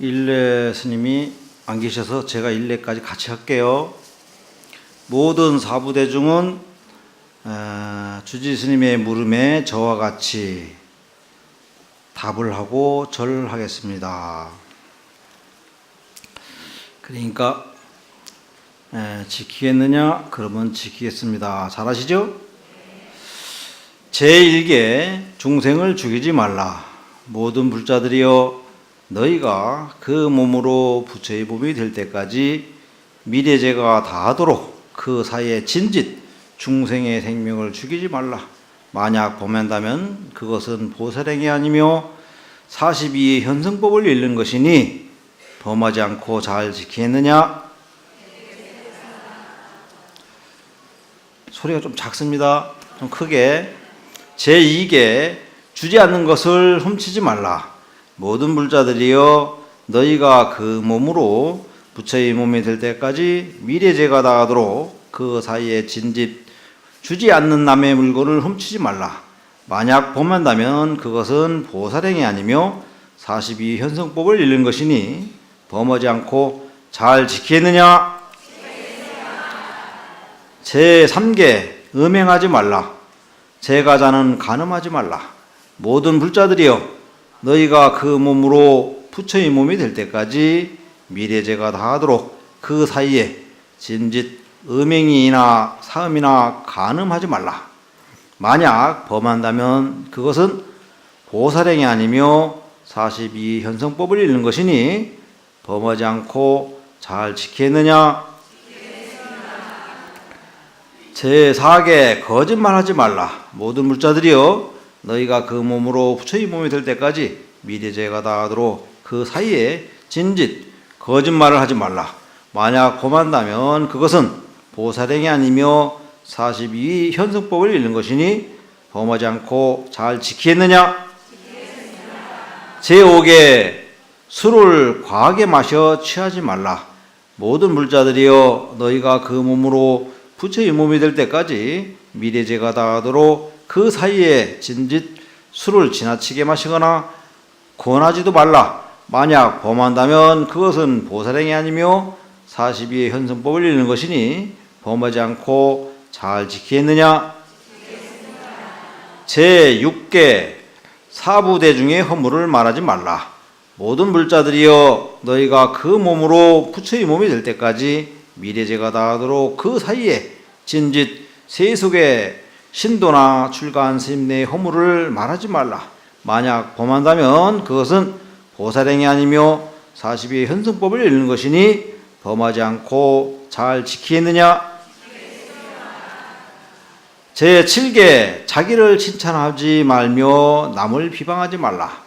일례 스님이 안 계셔서 제가 일례까지 같이 할게요. 모든 사부대중은 어, 주지 스님의 물음에 저와 같이 답을 하고 절하겠습니다. 그러니까 에, 지키겠느냐? 그러면 지키겠습니다. 잘하시죠? 제1계 중생을 죽이지 말라. 모든 불자들이여 너희가 그 몸으로 부처의 몸이 될 때까지 미래제가 다하도록 그 사이에 진짓 중생의 생명을 죽이지 말라. 만약 범한다면 그것은 보살행이 아니며 42의 현성법을 잃는 것이니 범하지 않고 잘 지키겠느냐? 소리가 좀 작습니다. 좀 크게. 제2계 주지 않는 것을 훔치지 말라. 모든 불자들이여 너희가 그 몸으로 부처의 몸이 될 때까지 미래제가 다하도록 그 사이에 진집 주지 않는 남의 물건을 훔치지 말라. 만약 범한다면 그것은 보살행이 아니며 42 현성법을 잃는 것이니 범하지 않고 잘 지키겠느냐? 제3계 음행하지 말라. 제가자는 간음하지 말라. 모든 불자들이여 너희가 그 몸으로 부처의 몸이 될 때까지 미래제가 다하도록 그 사이에 진짓 음행이나 사음이나 간음하지 말라. 만약 범한다면 그것은 보살행이 아니며 42 현성법을 잃는 것이니 범하지 않고 잘 지키겠느냐? 제4계 거짓말하지 말라. 모든 물자들이여 너희가 그 몸으로 부처의 몸이 될 때까지 미래제가 다하도록 그 사이에 진짓 거짓말을 하지 말라. 만약 범한다면 그것은 보살행이 아니며 42 현성법을 잃는 것이니 범하지 않고 잘 지키겠느냐? 제5계 술을 과하게 마셔 취하지 말라. 모든 물자들이여 너희가 그 몸으로 부처의 몸이 될 때까지 미래제가 다하도록 그 사이에 진짓 술을 지나치게 마시거나 권하지도 말라. 만약 범한다면 그것은 보살행이 아니며 42의 현성법을 잃는 것이니 범하지 않고 잘 지키겠느냐? 제6계 사부대중의 허물을 말하지 말라. 모든 불자들이여 너희가 그 몸으로 부처의 몸이 될 때까지 미래제가 다하도록 그 사이에 진짓 세속의 신도나 출가한 스님의 허물을 말하지 말라. 만약 범한다면 그것은 보살행이 아니며 42의 현성법을 잃는 것이니 범하지 않고 잘 지키겠느냐? 제7계 자기를 칭찬하지 말며 남을 비방하지 말라.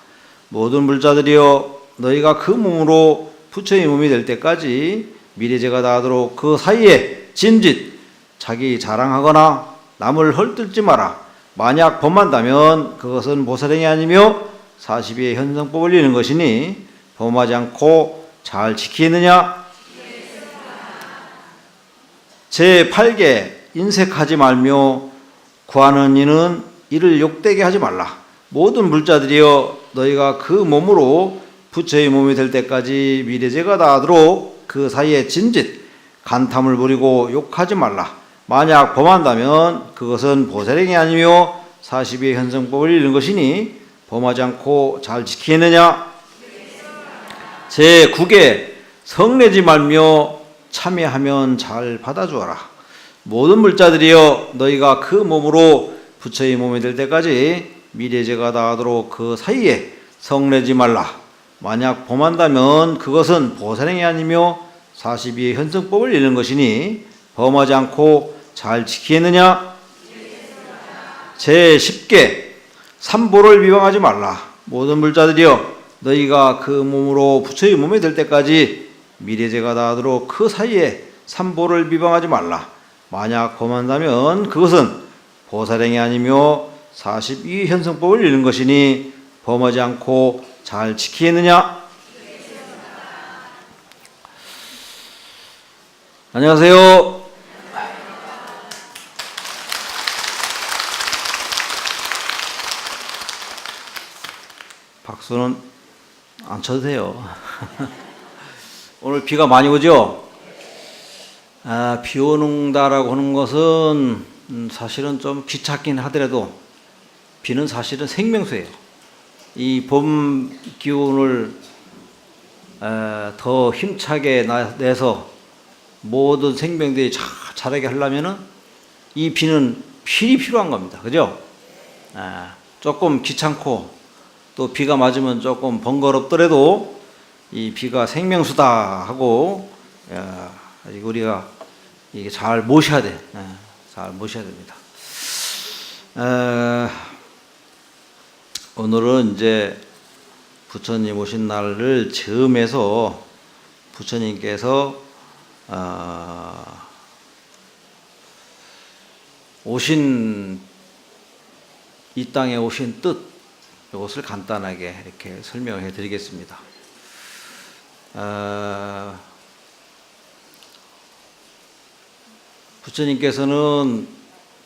모든 불자들이여 너희가 그 몸으로 부처의 몸이 될 때까지 미래제가 다하도록 그 사이에 진짓 자기 자랑하거나 남을 헐뜯지 마라. 만약 범한다면 그것은 보살행이 아니며 42의 현성법을 잃는 것이니 범하지 않고 잘 지키느냐? 제8계 인색하지 말며 구하는 이는 이를 욕되게 하지 말라. 모든 불자들이여 너희가 그 몸으로 부처의 몸이 될 때까지 미래제가 다하도록 그 사이에 진짓 간탐을 부리고 욕하지 말라. 만약 범한다면 그것은 보살행이 아니며 42의 현성법을 잃는 것이니 범하지 않고 잘 지키느냐? 제9계 성내지 말며 참여하면 잘 받아주어라. 모든 물자들이여 너희가 그 몸으로 부처의 몸이 될 때까지 미래제가 다하도록 그 사이에 성내지 말라. 만약 범한다면 그것은 보살행이 아니며 42의 현성법을 잃는 것이니 범하지 않고 잘 지키겠느냐? 제 10계 삼보를 비방하지 말라. 모든 불자들이여 너희가 그 몸으로 부처의 몸이 될 때까지 미래제가 다하도록 그 사이에 삼보를 비방하지 말라. 만약 범한다면 그것은 보살행이 아니며 42 현성법을 잃는 것이니 범하지 않고 잘 지키겠느냐? 안녕하세요. 박수는 안 쳐도 돼요. 오늘 비가 많이 오죠? 아, 비 오는다라고 하는 것은 음, 사실은 좀 귀찮긴 하더라도 비는 사실은 생명수예요. 이 봄 기운을 에, 더 힘차게 나- 내서 모든 생명들이 자, 자라게 하려면은 이 비는 필히 필요한 겁니다. 그죠? 아, 조금 귀찮고 또 비가 맞으면 조금 번거롭더라도 이 비가 생명수다 하고 야, 이거 우리가 이게 잘 모셔야 돼. 예, 잘 모셔야 됩니다. 에, 오늘은 이제 부처님 오신 날을 즈음해서 부처님께서 어, 오신 이 땅에 오신 뜻 이것을 간단하게 이렇게 설명해 드리겠습니다. 어, 부처님께서는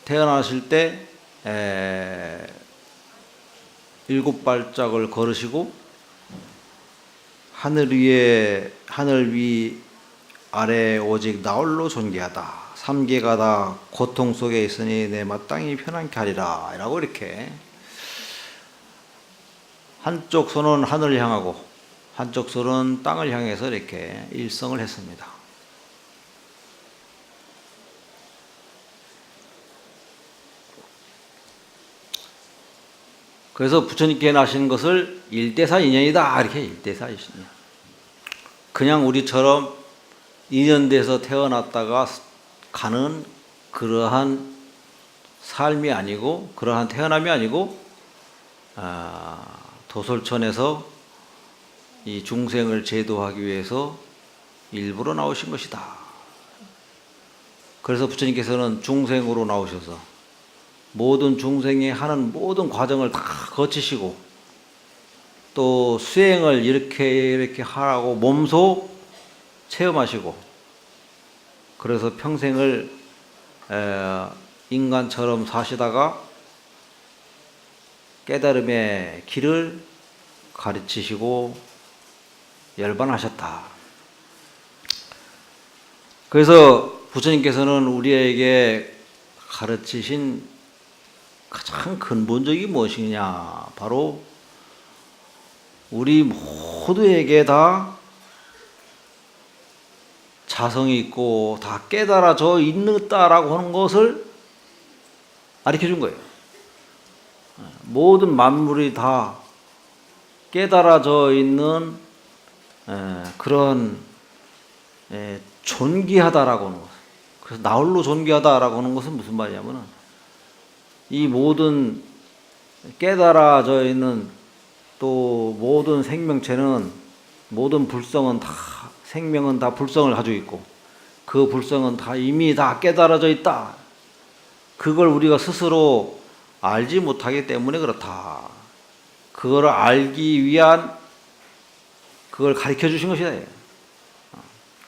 태어나실 때 에, 일곱 발짝을 걸으시고 하늘 위에 하늘 위 아래 오직 나홀로 존귀하다. 삼계가 다 고통 속에 있으니 내 마땅히 편안케 하리라. 라고 이렇게 한쪽 손은 하늘을 향하고 한쪽 손은 땅을 향해서 이렇게 일성을 했습니다. 그래서 부처님께 나신 것을 일대사 인연이다 이렇게 일대사 인연. 그냥 우리처럼 인연돼서 태어났다가 가는 그러한 삶이 아니고 그러한 태어남이 아니고 아, 도솔천에서 이 중생을 제도하기 위해서 일부러 나오신 것이다. 그래서 부처님께서는 중생으로 나오셔서 모든 중생이 하는 모든 과정을 다 거치시고 또 수행을 이렇게 이렇게 하라고 몸소 체험하시고 그래서 평생을 에, 인간처럼 사시다가 깨달음의 길을 가르치시고 열반하셨다. 그래서 부처님께서는 우리에게 가르치신 가장 근본적인 무엇이냐? 바로 우리 모두에게 다 자성이 있고 다 깨달아져 있다라고 하는 것을 가르쳐 준 거예요. 모든 만물이 다 깨달아져 있는 에, 그런 에, 존귀하다라고 하는 것. 그래서 나홀로 존귀하다라고 하는 것은 무슨 말이냐면은 이 모든 깨달아져 있는 또 모든 생명체는 모든 불성은 다 생명은 다 불성을 가지고 있고 그 불성은 다 이미 다 깨달아져 있다. 그걸 우리가 스스로 알지 못하기 때문에 그렇다. 그걸 알기 위한 그걸 가르쳐 주신 것이다.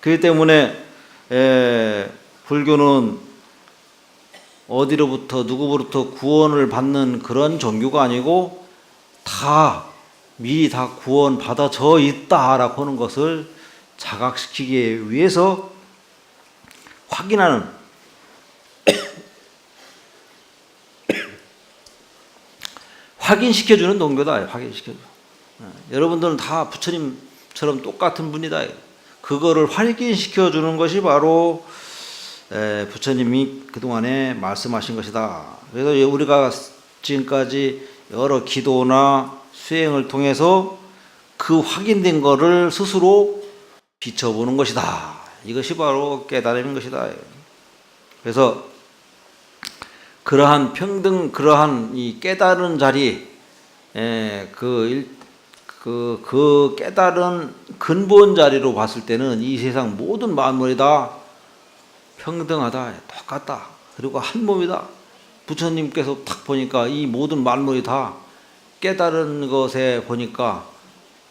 그렇기 때문에 에, 불교는 어디로부터 누구로부터 구원을 받는 그런 종교가 아니고 다 미리 다 구원 받아져 있다라고 하는 것을 자각시키기 위해서 확인하는 확인시켜주는 동교다. 확인시켜줘. 어, 여러분들은 다 부처님처럼 똑같은 분이다. 그거를 확인시켜주는 것이 바로 에, 부처님이 그동안에 말씀하신 것이다. 그래서 우리가 지금까지 여러 기도나 수행을 통해서 그 확인된 거를 스스로 비춰보는 것이다. 이것이 바로 깨달음인 것이다. 그래서 그러한 평등, 그러한 이 깨달은 자리, 에, 그, 일, 그, 그 깨달은 근본 자리로 봤을 때는 이 세상 모든 만물이 다 평등하다, 똑같다, 그리고 한 몸이다. 부처님께서 딱 보니까 이 모든 만물이 다 깨달은 것에 보니까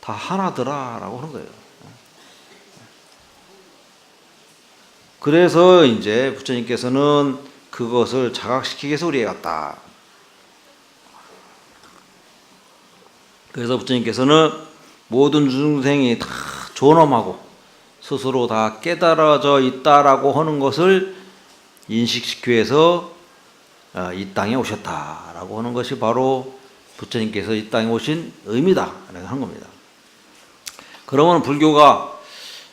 다 하나더라라고 하는 거예요. 그래서 이제 부처님께서는 그것을 자각시키기 위해서 우리에 갔다. 그래서 부처님께서는 모든 중생이 다 존엄하고 스스로 다 깨달아져 있다라고 하는 것을 인식시키기 위해서 어, 이 땅에 오셨다라고 하는 것이 바로 부처님께서 이 땅에 오신 의미다 라고 하는 겁니다. 그러면 불교가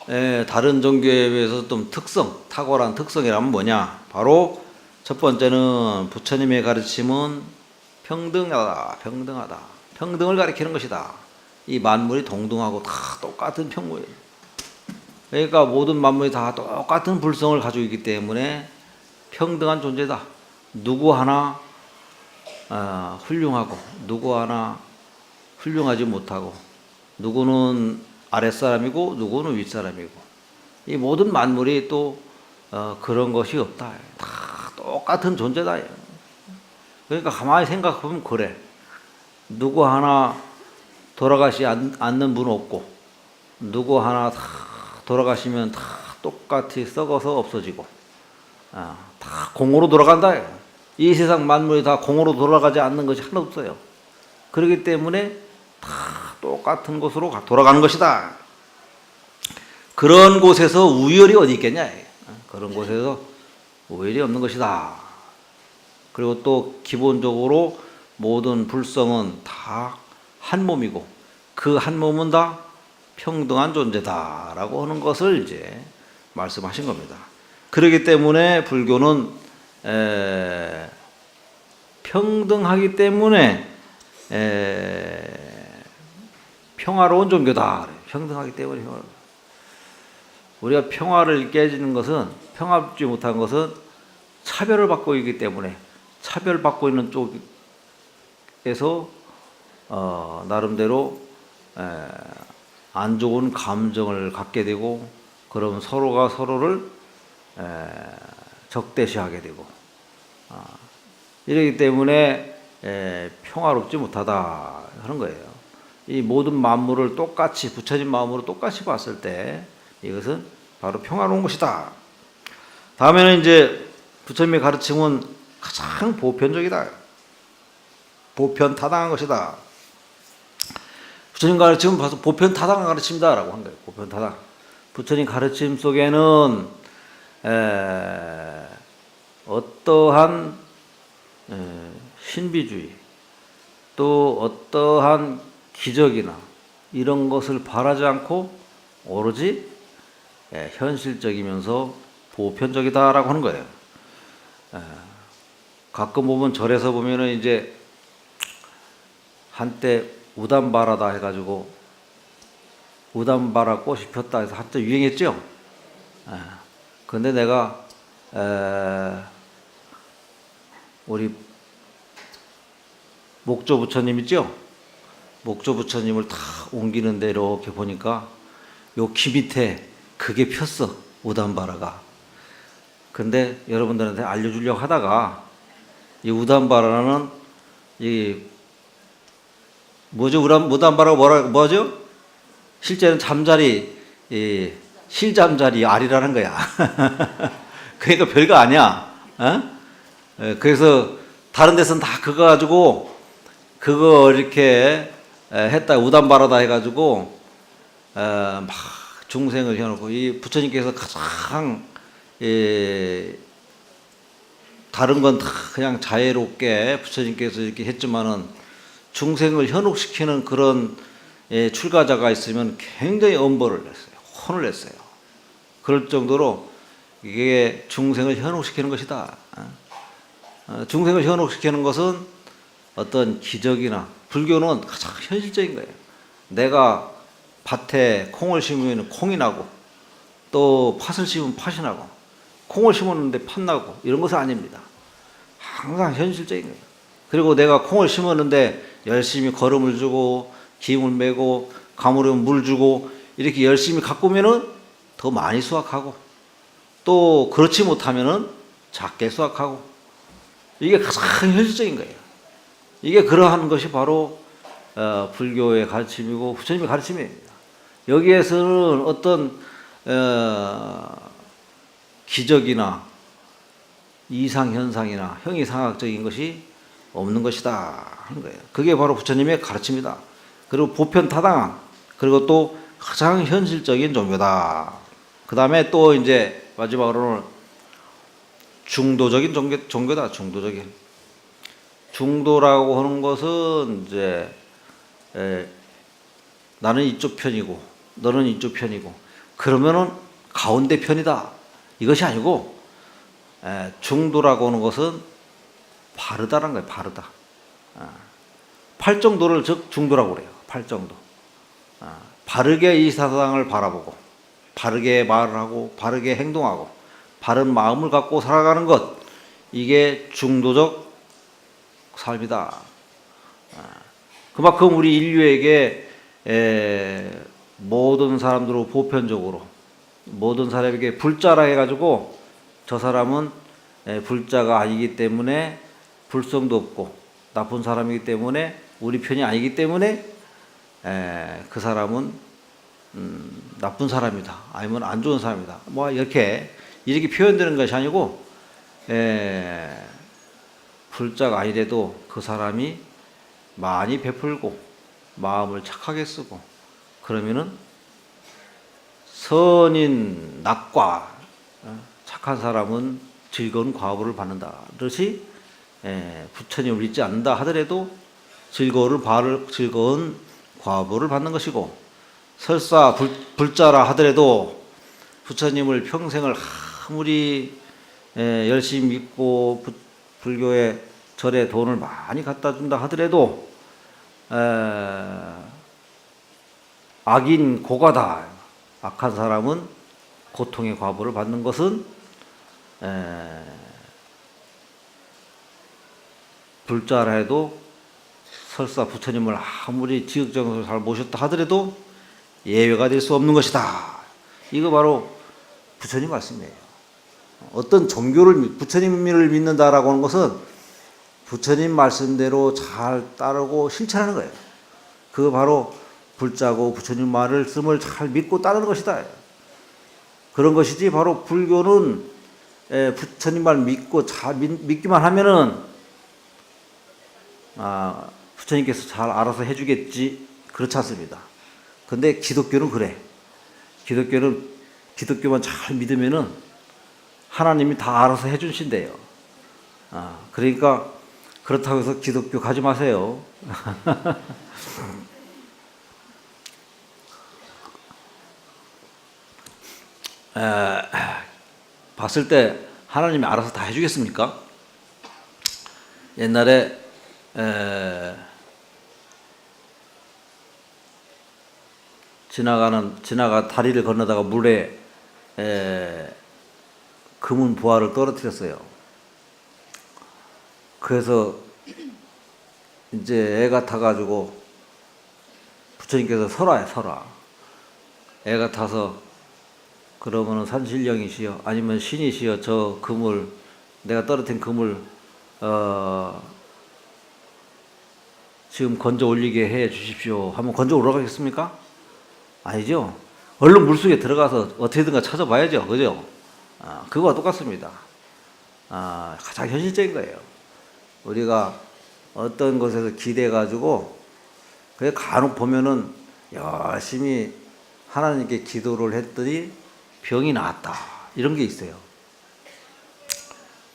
에, 다른 종교에 비해서 좀 특성, 탁월한 특성이라면 뭐냐? 바로 첫 번째는 부처님의 가르침은 평등하다, 평등하다. 평등을 가리키는 것이다. 이 만물이 동등하고 다 똑같은 평물이에요. 그러니까 모든 만물이 다 똑같은 불성을 가지고 있기 때문에 평등한 존재다. 누구 하나 어, 훌륭하고 누구 하나 훌륭하지 못하고 누구는 아랫사람이고 누구는 윗사람이고 이 모든 만물이 또 어, 그런 것이 없다. 다 똑같은 존재다. 그러니까 가만히 생각해보면 그래. 누구 하나 돌아가시 않- 않는 분 없고 누구 하나 다 돌아가시면 다 똑같이 썩어서 없어지고 아, 다 공으로 돌아간다. 이 세상 만물이 다 공으로 돌아가지 않는 것이 하나도 없어요. 그렇기 때문에 다 똑같은 곳으로 가- 돌아가는 것이다. 그런 곳에서 우열이 어디 있겠냐? 어, 그런 곳에서 우열이 없는 것이다. 그리고 또 기본적으로 모든 불성은 다 한 몸이고 그 한 몸은 다 평등한 존재다라고 하는 것을 이제 말씀하신 겁니다. 그렇기 때문에 불교는 에, 평등하기 때문에 에, 평화로운 종교다. 평등하기 때문에 평화. 우리가 평화를 깨지는 것은 평화롭지 못한 것은 차별을 받고 있기 때문에 차별받고 있는 쪽에서 어, 나름대로 에, 안 좋은 감정을 갖게 되고 그럼 서로가 서로를 에, 적대시하게 되고 아, 이러기 때문에 에, 평화롭지 못하다 하는 거예요. 이 모든 만물을 똑같이 부처님 마음으로 똑같이 봤을 때 이것은 바로 평화로운 것이다. 다음에는 이제 부처님의 가르침은 가장 보편적이다. 보편 타당한 것이다. 부처님 가르침은 봐서 보편 타당한 가르침이다라고 한 거예요. 보편 타당. 부처님 가르침 속에는 에, 어떠한 에, 신비주의 또 어떠한 기적이나 이런 것을 바라지 않고 오로지 에, 현실적이면서 보편적이다라고 하는 거예요. 에, 가끔 보면 절에서 보면은 이제 한때 우담바라다 해가지고 우담바라 꽃이 폈다 해서 한때 유행했죠. 에, 근데 내가 에, 우리 목조 부처님 있죠? 목조 부처님을 다 옮기는데 이렇게 보니까 요키 밑에 그게 폈어 우담바라가. 근데 여러분들한테 알려주려고 하다가 이 우담바라는 이 뭐죠 우담 우담바라가 뭐라 뭐죠? 실제는 잠자리 이 실잠자리 알이라는 거야. 그러니까 별거 아니야. 어? 에, 그래서 다른 데서는 다 그거 가지고 그거 이렇게 에, 했다 우담바라다 해가지고 에, 막 중생을 해놓고 이 부처님께서 가장 예, 다른 건 다 그냥 자애롭게 부처님께서 이렇게 했지만은 중생을 현혹시키는 그런 예, 출가자가 있으면 굉장히 엄벌을 냈어요. 혼을 냈어요. 그럴 정도로 이게 중생을 현혹시키는 것이다. 어, 중생을 현혹시키는 것은 어떤 기적이나 불교는 가장 현실적인 거예요. 내가 밭에 콩을 심으면 콩이 나고 또 팥을 심으면 팥이 나고 콩을 심었는데 팥 나고 이런 것은 아닙니다. 항상 현실적인 거예요. 그리고 내가 콩을 심었는데 열심히 거름을 주고 기름을 매고 가물에 물 주고 이렇게 열심히 가꾸면은 더 많이 수확하고 또 그렇지 못하면은 작게 수확하고 이게 가장 현실적인 거예요. 이게 그러한 것이 바로 어, 불교의 가르침이고 부처님의 가르침입니다. 여기에서는 어떤 어, 기적이나 이상 현상이나 형이상학적인 것이 없는 것이다 하는 거예요. 그게 바로 부처님의 가르침이다. 그리고 보편타당한 그리고 또 가장 현실적인 종교다. 그 다음에 또 이제 마지막으로는 중도적인 종교, 종교다. 중도적인. 중도라고 하는 것은 이제 에, 나는 이쪽 편이고 너는 이쪽 편이고 그러면은 가운데 편이다. 이것이 아니고 에, 중도라고 하는 것은 바르다라는 거예요. 바르다. 아, 팔 정도를 즉 중도라고 그래요. 팔 정도. 아, 바르게 이 세상을 바라보고 바르게 말을 하고 바르게 행동하고 바른 마음을 갖고 살아가는 것 이게 중도적 삶이다. 아, 그만큼 우리 인류에게 에, 모든 사람들로 보편적으로 모든 사람에게 불자라 해가지고 저 사람은 에, 불자가 아니기 때문에 불성도 없고 나쁜 사람이기 때문에 우리 편이 아니기 때문에 에, 그 사람은 음, 나쁜 사람이다. 아니면 안 좋은 사람이다. 뭐 이렇게 이렇게 표현되는 것이 아니고 에, 불자가 아니래도 그 사람이 많이 베풀고 마음을 착하게 쓰고 그러면은 선인 낙과 어, 착한 사람은 즐거운 과보를 받는다. 그것이 에, 부처님을 믿지 않는다 하더라도 즐거운 바를 즐거운 과보를 받는 것이고 설사 불, 불자라 하더라도 부처님을 평생을 아무리 에, 열심히 믿고 부, 불교의 절에 돈을 많이 갖다 준다 하더라도 에, 악인 고가다 악한 사람은 고통의 과보를 받는 것은 에, 불자라 해도 설사 부처님을 아무리 지극정성을 잘 모셨다 하더라도 예외가 될 수 없는 것이다. 이거 바로 부처님 말씀이에요. 어떤 종교를 믿- 부처님을 믿는다라고 하는 것은 부처님 말씀대로 잘 따르고 실천하는 거예요. 그거 바로 불자고 부처님 말을 씀을 잘 믿고 따르는 것이다. 그런 것이지 바로 불교는 에, 부처님 말 믿고 잘 믿, 믿기만 하면은 아, 부처님께서 잘 알아서 해주겠지 그렇지 않습니다. 근데 기독교는 그래. 기독교는 기독교만 잘 믿으면은 하나님이 다 알아서 해주신대요. 아, 그러니까 그렇다고 해서 기독교 가지 마세요. 에, 봤을 때 하나님이 알아서 다 해주겠습니까? 옛날에 에, 지나가는 지나가 다리를 건너다가 물에 에, 금은 보화를 떨어뜨렸어요. 그래서 이제 애가 타가지고 부처님께서 설화에 설화. 애가 타서 그러면은 산신령이시여 아니면 신이시여 저 금을 내가 떨어뜨린 금을 어 지금 건져 올리게 해 주십시오 하면 건져 올라가겠습니까? 아니죠. 얼른 물속에 들어가서 어떻게든가 찾아봐야죠. 그죠? 아, 그거와 똑같습니다. 아, 가장 현실적인 거예요. 우리가 어떤 것에서 기대가지고, 간혹 보면은 열심히 하나님께 기도를 했더니 병이 나았다. 이런 게 있어요.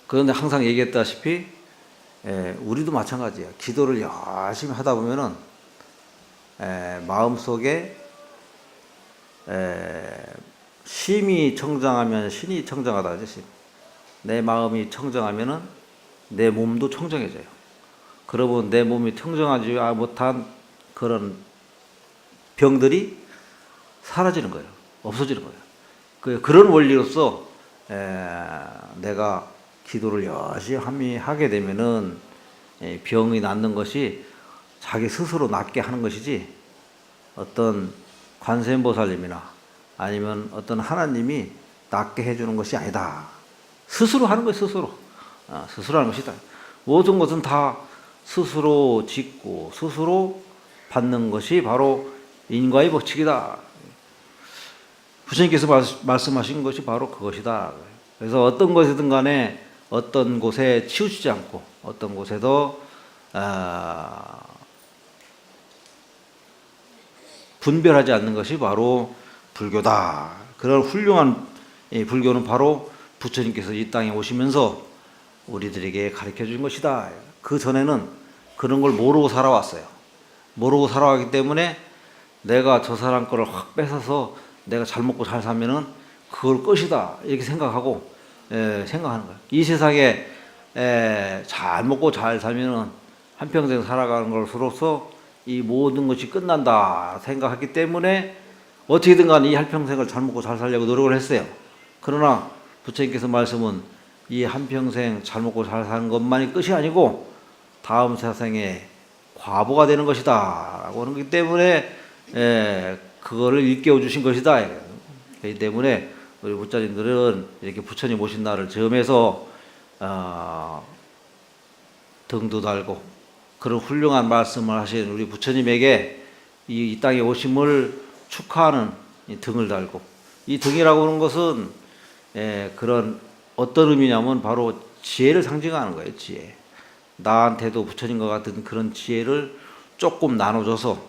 그런데 항상 얘기했다시피, 에, 우리도 마찬가지예요. 기도를 열심히 하다 보면은, 에, 마음속에 에, 심이 청정하면 신이 청정하다. 내 마음이 청정하면은 내 몸도 청정해져요. 그러면 내 몸이 청정하지 못한 그런 병들이 사라지는 거예요. 없어지는 거예요. 그 그런 원리로서 에, 내가 기도를 열심히 하게 되면은 에, 병이 낫는 것이 자기 스스로 낫게 하는 것이지 어떤 관세음보살님이나 아니면 어떤 하나님이 낫게 해주는 것이 아니다. 스스로 하는 것이 스스로. 아, 스스로 하는 것이다. 모든 것은 다 스스로 짓고 스스로 받는 것이 바로 인과의 법칙이다. 부처님께서 말씀하신 것이 바로 그것이다. 그래서 어떤 것이든 간에 어떤 곳에 치우치지 않고 어떤 곳에도 아, 분별하지 않는 것이 바로 불교다. 그런 훌륭한 이 불교는 바로 부처님께서 이 땅에 오시면서 우리들에게 가르쳐 준 것이다. 그 전에는 그런 걸 모르고 살아왔어요. 모르고 살아왔기 때문에 내가 저 사람 거를 확 뺏어서 내가 잘 먹고 잘 살면은 그걸 것이다. 이렇게 생각하고 에, 생각하는 거예요. 이 세상에 에, 잘 먹고 잘 살면은 한 평생 살아가는 것으로서 이 모든 것이 끝난다 생각했기 때문에 어떻게든 간에 이 한 평생을 잘 먹고 잘 살려고 노력을 했어요. 그러나 부처님께서 말씀은 이 한 평생 잘 먹고 잘 사는 것만이 끝이 아니고 다음 세상에 과보가 되는 것이다 라고 하는 거기 때문에 에, 그거를 일깨워 주신 것이다 그렇기 때문에 우리 부자님들은 이렇게 부처님 오신 날을 점해서 어, 등도 달고 그런 훌륭한 말씀을 하신 우리 부처님에게 이, 이 땅에 오심을 축하하는 이 등을 달고 이 등이라고 하는 것은 예, 그런 어떤 의미냐면 바로 지혜를 상징하는 거예요. 지혜. 나한테도 부처님과 같은 그런 지혜를 조금 나눠줘서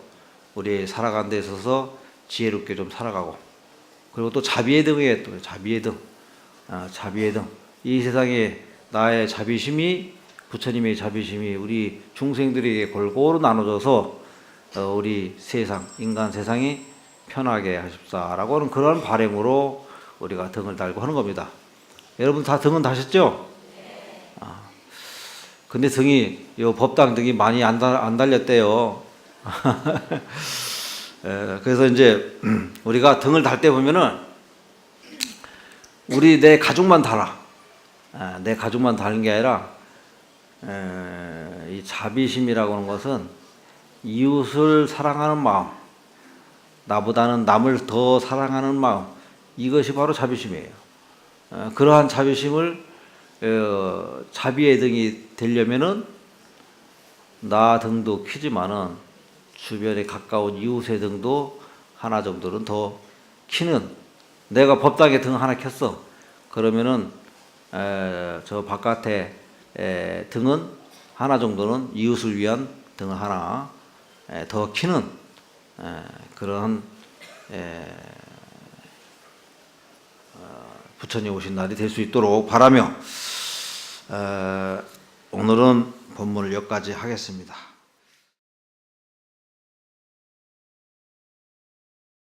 우리 살아가는 데 있어서 지혜롭게 좀 살아가고 그리고 또 자비의 등에 또 자비의 등, 아, 자비의 등. 이 세상에 나의 자비심이 부처님의 자비심이 우리 중생들에게 골고루 나눠져서 어, 우리 세상 인간 세상이 편하게 하십사라고 하는 그런 바램으로 우리가 등을 달고 하는 겁니다. 여러분 다 등은 다셨죠? 아, 근데 등이 요 법당 등이 많이 안, 달, 안 달렸대요. 에, 그래서 이제 우리가 등을 달 때 보면은 우리 내 가족만 달아. 아, 내 가족만 다는 게 아니라 에, 이 자비심이라고 하는 것은 이웃을 사랑하는 마음, 나보다는 남을 더 사랑하는 마음, 이것이 바로 자비심이에요. 어, 그러한 자비심을 어, 자비의 등이 되려면은 나 등도 키지만은 주변에 가까운 이웃의 등도 하나 정도는 더 키는 내가 법당에 등 하나 켰어 그러면은 에, 저 바깥에 에, 등은 하나 정도는 이웃을 위한 등을 하나 에, 더 키는 에, 그런 에, 어, 부처님 오신 날이 될 수 있도록 바라며 에, 오늘은 본문을 여기까지 하겠습니다.